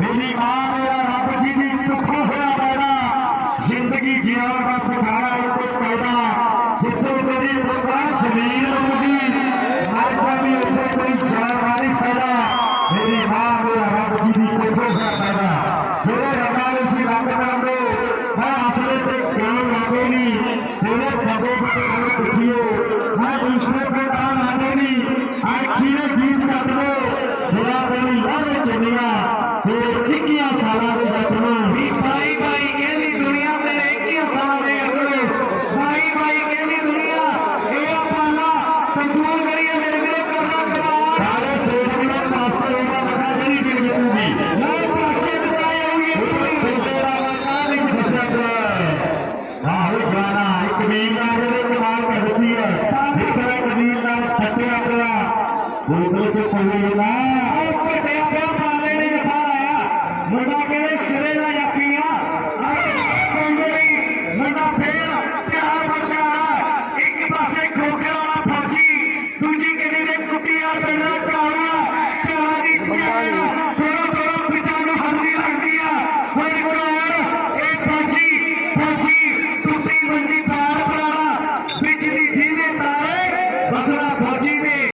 میری ماں میرا رب جی جی کی جیان کا سکھایا ان کو پیدا جتنے میری بندہ زمین ہوگی، ہر کبھی اسے کوئی جان پیدا، میری ماں، میرا رب کی بھی کوئی کا پیدا۔ میرے رکھانے سے رابطہ کر دو میں اصلے پہ کام لگے نہیں، میرے پگوں پر ہاتھ اٹھیے میں دوسرے پہ کام آنے نہیں آج کیڑے گیت کر دو سلا میری لڑ چلیا میرے ٹکیاں سالہ میں بچنا بھائی بھائی کبیر نام نے استعمال کر دیتی ہے جس طرح کبیر نام پھٹیا گیا بولنے تو کوئی نہ پھٹیا گیا پالے نے جفار آیا مجھے کہ سرے نہ یقین ঘোষণা